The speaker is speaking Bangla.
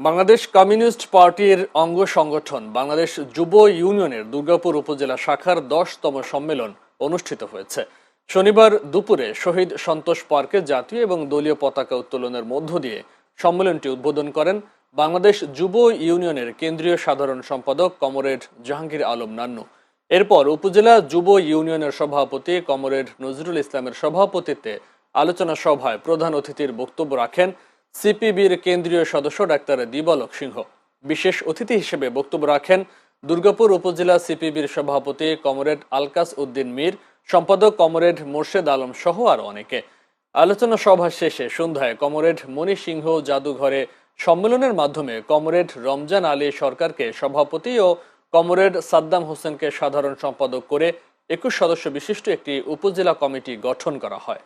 বাংলাদেশ কমিউনিস্ট পার্টির অঙ্গ সংগঠন বাংলাদেশ যুব ইউনিয়নের দুর্গাপুর উপজেলা শাখার দশতম সম্মেলন অনুষ্ঠিত হয়েছে। শনিবার দুপুরে শহীদ সন্তোষ পার্কে জাতীয় এবং দলীয় পতাকা উত্তোলনের মধ্য দিয়ে সম্মেলনটি উদ্বোধন করেন বাংলাদেশ যুব ইউনিয়নের কেন্দ্রীয় সাধারণ সম্পাদক কমরেড জাহাঙ্গীর আলম নান্নু। এরপর উপজেলা যুব ইউনিয়নের সভাপতি কমরেড নজরুল ইসলামের সভাপতিত্বে আলোচনা সভায় প্রধান অতিথির বক্তব্য রাখেন সিপিবির কেন্দ্রীয় সদস্য ডাক্তার দিবালক সিংহ। বিশেষ অতিথি হিসেবে বক্তব্য রাখেন দুর্গাপুর উপজেলা সিপিবির সভাপতি কমরেড আলকাস উদ্দিন মীর, সম্পাদক কমরেড মোর্শেদ আলম সহ আরও অনেকে। আলোচনা সভা শেষে সন্ধ্যায় কমরেড মণি সিংহ জাদুঘরে সম্মেলনের মাধ্যমে কমরেড রমজান আলী সরকারকে সভাপতি ও কমরেড সাদ্দাম হোসেনকে সাধারণ সম্পাদক করে একুশ সদস্য বিশিষ্ট একটি উপজেলা কমিটি গঠন করা হয়।